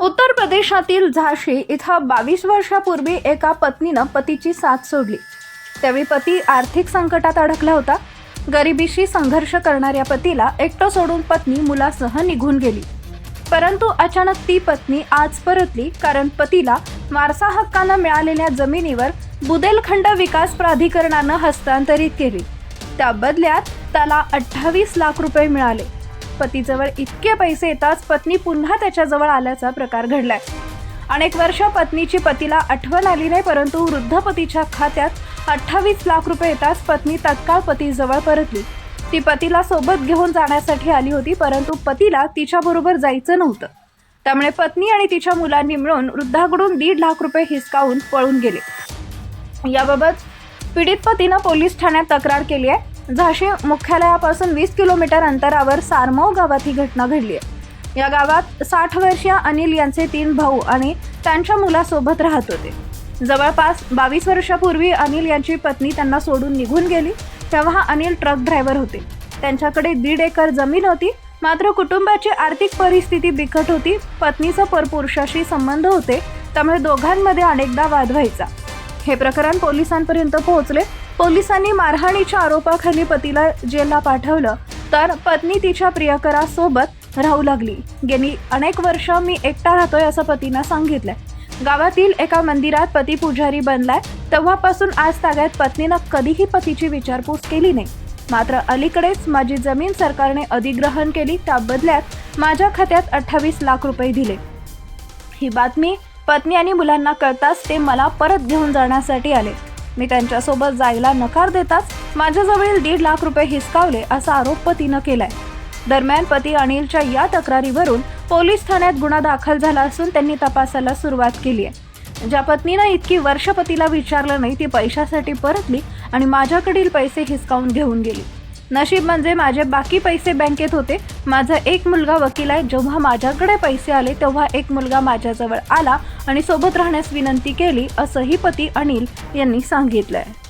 उत्तर प्रदेशातील झाशी इथं बावीस वर्षापूर्वी एका पत्नीनं पतीची साथ सोडली. त्यावेळी पती आर्थिक संकटात अडकला होता. गरिबीशी संघर्ष करणाऱ्या पतीला एकटं सोडून पत्नी मुलासह निघून गेली. परंतु अचानक ती पत्नी आज परतली कारण पतीला वारसा हक्कानं मिळालेल्या जमिनीवर बुदेलखंड विकास प्राधिकरणानं हस्तांतरित केली. त्या बदल्यात त्याला अठ्ठावीस लाख रुपये मिळाले. पतीजवळ इतके पैसे येताच पत्नी पुन्हा त्याच्याजवळ आल्याचा प्रकार घडलाय. अनेक वर्ष पत्नीची पतीला आठवण आली नाही परंतु वृद्ध पतीच्या खात्यात अठ्ठावीस लाख रुपये येताच पत्नी तत्काळ पतीजवळ परतली. ती पतीला सोबत घेऊन जाण्यासाठी आली होती परंतु पतीला तिच्याबरोबर जायचं नव्हतं. त्यामुळे पत्नी आणि तिच्या मुलांनी मिळून वृद्धाकडून दीड लाख रुपये हिसकावून पळून गेले. याबाबत पीडित पतीनं पोलीस ठाण्यात तक्रार केली आहे. झाशी मुख्यालयापासून वीस किलोमीटर अंतरावर सारमव गावात ही घटना घडली आहे. या गावात साठ वर्षीय अनिल यांचे तीन भाऊ आणि त्यांच्या मुलासोबत राहत होते. जवळपास बावीस वर्षापूर्वी अनिल यांची पत्नी त्यांना सोडून निघून गेली तेव्हा अनिल ट्रक ड्रायव्हर होते. त्यांच्याकडे दीड एकर जमीन होती मात्र कुटुंबाची आर्थिक परिस्थिती बिकट होती पत्नीचा परपुरुषाशी संबंध होते त्यामुळे दोघांमध्ये अनेकदा वाद व्हायचा. हे प्रकरण पोलिसांपर्यंत पोहोचले. पोलिसांनी मारहाणीच्या आरोपाखाली पतीला जेलला पाठवलं. तर पत्नी तिच्या प्रियकरासोबत राहू लागली. गेली अनेक वर्ष मी एकटा राहतोय असं पतीनं सांगितलंय. गावातील एका मंदिरात पती पुजारी बनलाय. तेव्हापासून आज ताग्यात पत्नीनं कधीही पतीची विचारपूस केली नाही. मात्र अलीकडेच माझी जमीन सरकारने अधिग्रहण केली. त्या बदल्यात माझ्या खात्यात अठ्ठावीस लाख रुपये दिले. ही बातमी पत्नी आणि मुलांना कळताच ते मला परत घेऊन जाण्यासाठी आले. मी त्यांच्यासोबत जायला नकार देताच माझ्याजवळील दीड लाख रुपये हिसकावले असा आरोप पतीनं केलाय. दरम्यान पती अनिलच्या या तक्रारीवरून पोलीस ठाण्यात गुन्हा दाखल झाला असून त्यांनी तपासाला सुरुवात केली आहे. ज्या पत्नीनं इतकी वर्ष पतीला विचारलं नाही ती पैशासाठी परतली आणि माझ्याकडील पैसे हिसकावून घेऊन गेली. नशीब म्हणजे माझे बाकी पैसे बँकेत होते. माझा एक मुलगा वकील आहे. जेव्हा माझ्याकडे पैसे आले तेव्हा एक मुलगा माझ्याजवळ आला आणि सोबत राहण्यास विनंती केली असंही पती अनिल यांनी सांगितलं आहे